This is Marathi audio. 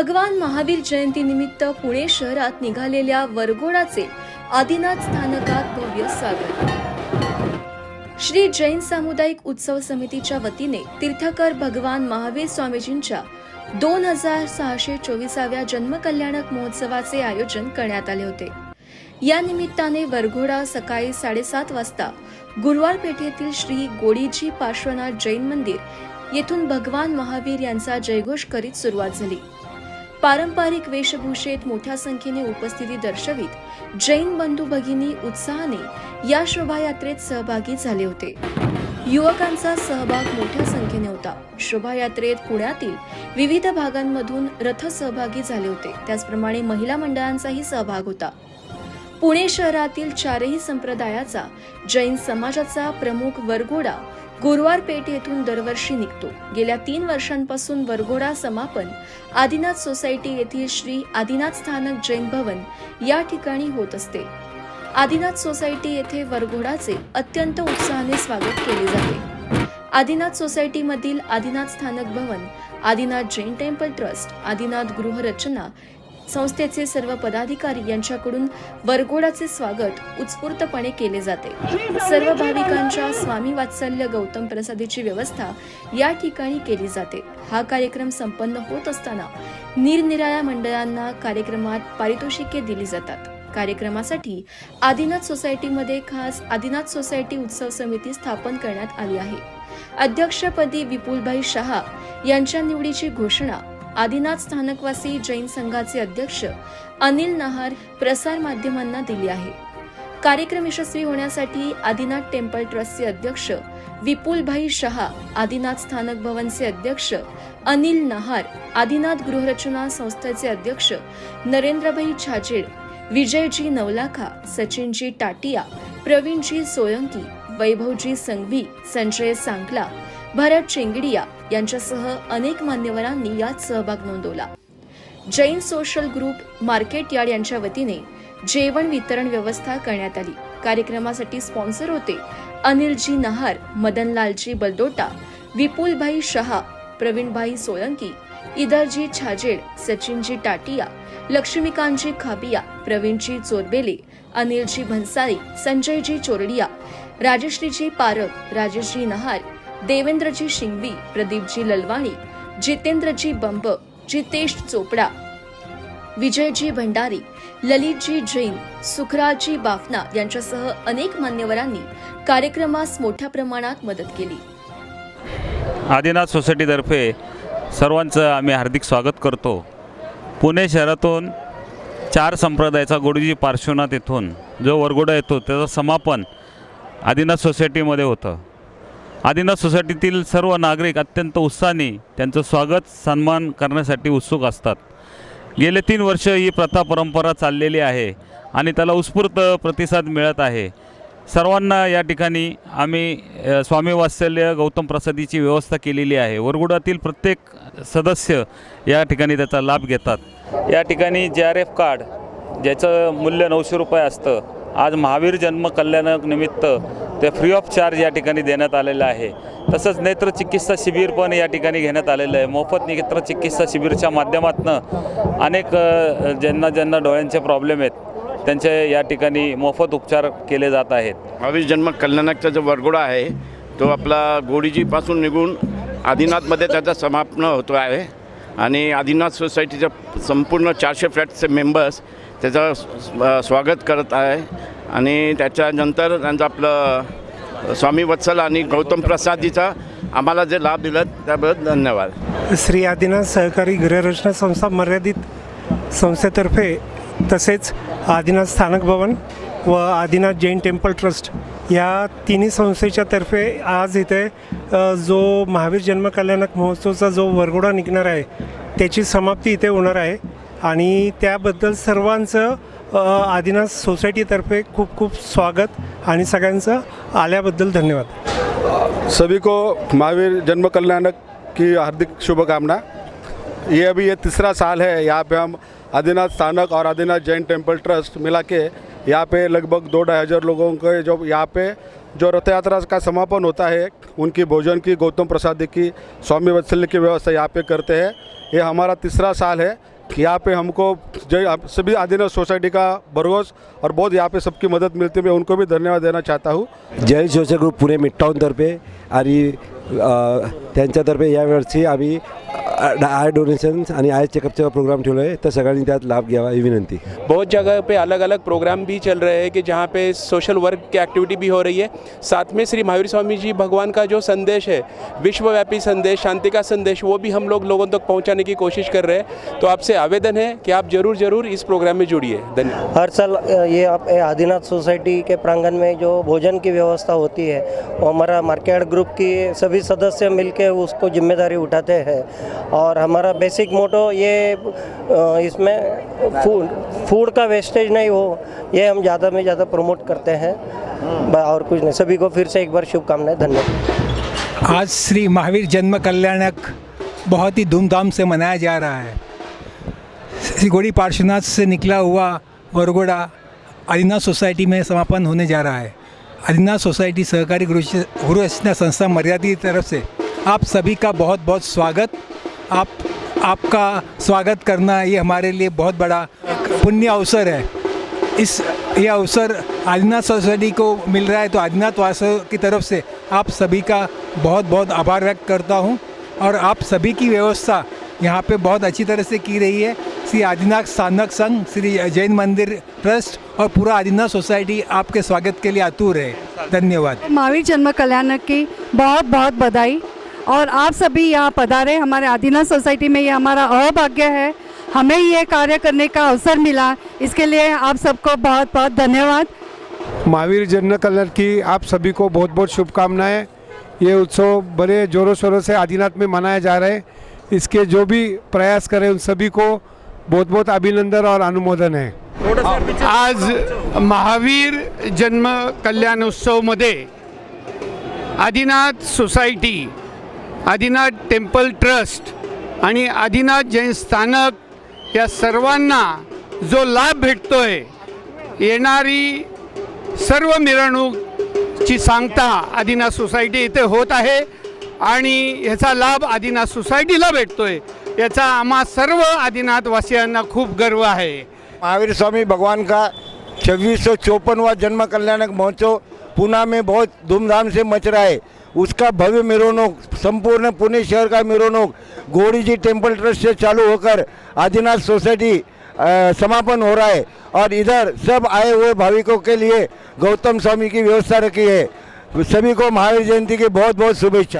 भगवान महावीर जयंतीनिमित्त पुणे शहरात निघालेल्या वरघोडाचे आदिनाथ स्थानकात भव्य स्वागत. श्री जैन सामुदायिक उत्सव समितीच्या वतीने तीर्थकर भगवान महावीर स्वामीजींच्या दोन हजार सहाशे चोवीसाव्या जन्मकल्याणक महोत्सवाचे आयोजन करण्यात आले होते. या निमित्ताने वरघोडा सकाळी साडेसात वाजता गुरुवार पेठेतील श्री गोडीजी पार्श्वनाथ जैन मंदिर येथून भगवान महावीर यांचा जयघोष करीत सुरुवात झाली. पारंपरिक वेशभूषेत मोठ्या संख्येने उपस्थिती दर्शवित जैन बंधू भगिनी उत्साहाने या शोभायात्रेत सहभागी झाले होते. युवकांचा सहभाग मोठ्या संख्येने होता. शोभायात्रेत पुण्यातील विविध भागांमधून रथ सहभागी झाले होते. त्याचप्रमाणे महिला मंडळांचाही सहभाग होता. पुणे शहरातील चारही संप्रदायाचा जैन समाजाचा प्रमुख वरघोडा गुरुवार पेठ येथून दरवर्षी निघतो. गेल्या तीन वर्षांपासून वरघोडा समापन आदिनाथ सोसायटी येथील श्री आदिनाथ स्थानक जैन भवन या ठिकाणी होत असते. आदिनाथ सोसायटी येथे वरघोडाचे अत्यंत उत्साहाने स्वागत केले जाते. आदिनाथ सोसायटीमधील आदिनाथ स्थानक भवन आदिनाथ जैन टेम्पल ट्रस्ट आदिनाथ गृहरचना संस्थेचे सर्व पदाधिकारी यांच्याकडून वरघोडाचे स्वागत उत्स्फूर्तपणे केले जाते. सर्व भाविकांच्या स्वामी वात्सल्य गौतम प्रसादीची व्यवस्था या ठिकाणी केली जाते. हा कार्यक्रम संपन्न होत असताना निरनिराळ्या मंडळांना कार्यक्रमात पारितोषिके दिली जातात. कार्यक्रमासाठी आदिनाथ सोसायटीमध्ये खास आदिनाथ सोसायटी उत्सव समिती स्थापन करण्यात आली आहे. अध्यक्षपदी विपुलभाई शहा यांच्या निवडीची घोषणा आदिनाथ स्थानकवासी जैन संघाचे अध्यक्ष अनिल नहार प्रसार माध्यमांना दिली आहे. कार्यक्रम यशस्वी होण्यासाठी आदिनाथ टेम्पल ट्रस्टचे अध्यक्ष विपुलभाई शहा आदिनाथ स्थानक भवनचे अध्यक्ष अनिल नहार आदिनाथ गृहरचना संस्थेचे अध्यक्ष नरेंद्रभाई छाजेड विजयजी नवलाखा सचिनजी टाटिया प्रवीणजी सोयंकी वैभवजी संघवी संजय सांगला भरत चेंगडिया यांच्यासह अनेक मान्यवरांनी यात सहभाग नोंदवला. Jain social group market yard यांच्या वतीने जेवण वितरण व्यवस्था करण्यात आली. कार्यक्रमासाठी स्पॉन्सर होते अनिलजी नहार मदनलालजी बलदोटा विपुलभाई शहा प्रवीणभाई सोळंकी इदरजी छाजेड सचिनजी टाटिया लक्ष्मीकांतजी खाबिया प्रवीणजी चोरबेले अनिलजी भन्साळी संजयजी चोरडिया राजश्रीजी पारक राजेशजी नहार देवेंद्रजी शिंगवी प्रदीपजी ललवाणी जितेंद्रजी बंब जितेश चोपडा विजयजी भंडारी ललितजी जैन सुखराजी बाफना यांच्यासह अनेक मान्यवरांनी कार्यक्रमास मोठ्या प्रमाणात मदत केली. आदिनाथ सोसायटीतर्फे सर्वांचं आम्ही हार्दिक स्वागत करतो. पुणे शहरातून चार संप्रदायाचा गोडीजी पार्श्वनाथ येथून जो वरगोडा येतो त्याचं समापन आदिनाथ सोसायटीमध्ये होतं. आदिनाथ सोसायटीतील सर्व नागरिक अत्यंत उत्साहाने त्यांचं स्वागत सन्मान करण्यासाठी उत्सुक असतात. गेले तीन वर्ष ही प्रथा परंपरा चाललेली आहे आणि त्याला उत्स्फूर्त प्रतिसाद मिळत आहे. सर्वांना या ठिकाणी आम्ही स्वामी वात्सल्य गौतम प्रसादीची व्यवस्था केलेली आहे. वरगुडातील प्रत्येक सदस्य या ठिकाणी त्याचा लाभ घेतात. या ठिकाणी जे आर एफ कार्ड ज्याचं मूल्य नऊशे रुपये असतं आज महावीर जन्म कल्याणक निमित्त ते फ्री ऑफ चार्ज या ठिकाणी देण्यात आलेलं आहे. तसंच नेत्र चिकित्सा शिबिर पण या ठिकाणी घेण्यात आलेलं आहे. मोफत नेत्र चिकित्सा शिबिरच्या माध्यमातून अनेक ज्यांना ज्यांना डोळ्यांचे प्रॉब्लेम आहेत त्यांचे या ठिकाणी मोफत उपचार केले जात आहेत. महावीर जन्म कल्याणकचा जो वरगोडा आहे तो आपला गोडीजीपासून निघून आदिनाथमध्ये त्याचा समापन होतो आहे. आणि आदिनाथ सोसायटीच्या संपूर्ण चारशे फ्लॅटचे मेंबर्स त्याचं स्वागत करत आहे. आणि त्याच्यानंतर त्यांचं आपलं स्वामी वत्सल आणि गौतम प्रसादजीचा आम्हाला जे लाभ दिला त्याबद्दल धन्यवाद. श्री आदिनाथ सहकारी गृहरचना संस्था मर्यादित संस्थेतर्फे तसेच आदिनाथ स्थानक भवन व आदिनाथ जैन टेम्पल ट्रस्ट या तिन्ही संस्थेच्या तर्फे आज इथे जो महावीर जन्मकल्याणक महोत्सवचा जो वरगोडा निघणार आहे त्याची समाप्ती इथे होणार आहे. आणि त्याबद्दल सर्वांचं आदिनाथ सोसायटीतर्फे खूप खूप स्वागत आणि सगळ्यांचं आल्याबद्दल धन्यवाद. सभी को महावीर जन्म कल्याणक की हार्दिक शुभकामना. ये अभी ये तीसरा साल है यहाँ पे हम आदिनाथ स्थानक और आदिनाथ जैन टेम्पल ट्रस्ट मिला के यहाँ पे लगभग दो ढाई हज़ार लोगों के जो यहाँ पे जो रथ यात्रा का समापन होता है उनकी भोजन की गौतम प्रसाद की स्वामी वत्सल्य की व्यवस्था यहाँ पे करते हैं। ये हमारा तीसरा साल है यहाँ पे हमको जय सभी आदिनाथ सोसाइटी का भरोस और बहुत यहाँ पे सबकी मदद मिलती है। मैं उनको भी धन्यवाद देना चाहता हूँ। जय सोशल ग्रुप पुणे दर आणि अ, त्यांच्यातर्फे यावर्षी आम्ही आय डोनेशन आणि आय चेकअपचा प्रोग्राम ठेवला आहे. तर सगळ्यांनी त्यात लाभ घ्यावा ही विनंती. बहुत जगह पे अलग अलग प्रोग्राम भी चल रहे हैं कि जहाँ पे सोशल वर्क की एक्टिविटी भी हो रही है। साथ में श्री महावीर स्वामी जी भगवान का जो संदेश है विश्वव्यापी संदेश शांति का संदेश वो भी हम लोग लोगों तक पहुँचाने की कोशिश कर रहे हैं। तो आपसे आवेदन है कि आप ज़रूर ज़रूर इस प्रोग्राम में जुड़िए। धन्यवाद। हर साल ये आप आदिनाथ सोसाइटी के प्रांगण में जो भोजन की व्यवस्था होती है वो हमारा मार्केट ग्रुप की सभी सदस्य मिलके उसको ज़िम्मेदारी उठाते हैं। और हमारा बेसिक मोटो ये इसमें फ़ूड फ़ूड का वेस्टेज नहीं हो ये हम ज़्यादा में ज़्यादा प्रमोट करते हैं। और कुछ नहीं। सभी को फिर से एक बार शुभकामनाएँ धन्यवाद। आज श्री महावीर जन्म कल्याणक बहुत ही धूमधाम से मनाया जा रहा है। श्री गौड़ी पार्श्वनाथ से निकला हुआ वरगोड़ा आदिनाथ सोसाइटी में समापन होने जा रहा है। आदिनाथ सोसाइटी सहकारी गुरु रचना संस्था मर्यादी की तरफ़ से आप सभी का बहुत बहुत स्वागत। आप, आपका स्वागत करना ये हमारे लिए बहुत बड़ा पुण्य अवसर है। इस, ये अवसर आदिनाथ सोसाइटी को मिल रहा है तो आदिनाथ वासव की तरफ़ से आप सभी का बहुत बहुत आभार व्यक्त करता हूँ। और आप सभी की व्यवस्था यहाँ पे बहुत अच्छी तरह से की रही है। श्री आदिनाथ स्थानक संघ श्री जैन मंदिर ट्रस्ट और पूरा आदिनाथ सोसाइटी आपके स्वागत के लिए आतुर है। धन्यवाद। महावीर जन्म कल्याण की बहुत बहुत बधाई। और आप सभी यहाँ पधारे हमारे आदिनाथ सोसाइटी में ये हमारा अभाग्य है। हमें ये कार्य करने का अवसर मिला। इसके लिए आप सबको बहुत बहुत धन्यवाद। महावीर जन्म कल्याण की आप सभी को बहुत बहुत शुभकामनाएँ। ये उत्सव बड़े ज़ोरों शोरों से आदिनाथ में मनाया जा रहा है। इसके जो भी प्रयास करें उन सभी को बहुत बहुत अभिनंदन और अनुमोदन है। आज महावीर जन्म कल्याण उत्सवमध्ये Adinath society Adinath temple trust आणि आदिनाथ जैन स्थानक या सर्वांना जो लाभ भेटतोय येणारी सर्व मिरवणूकची सांगता आदिनाथ सोसायटी इथे होत आहे आणि ह्याचा लाभ आदिनाथ सोसायटीला भेटतोय. याचा आम्हा सर्व आदिनाथवासियांना खूप गर्व आहे. महावीर स्वामी भगवान का छब्बीस सौ चौपनवा जन्म कल्याणक महोत्सव पुणे में बहुत धूमधाम से मच रहा है। उसका भव्य मिरोनोक संपूर्ण पुणे शहर का मिरोनोक गोड़ी जी टेम्पल ट्रस्ट से चालू होकर आदिनाथ सोसाइटी समापन हो रहा है और इधर सब आए हुए भाविकों के लिए गौतम स्वामी की व्यवस्था रखी है। सभी को महावीर जयंती की बहुत बहुत शुभेच्छा।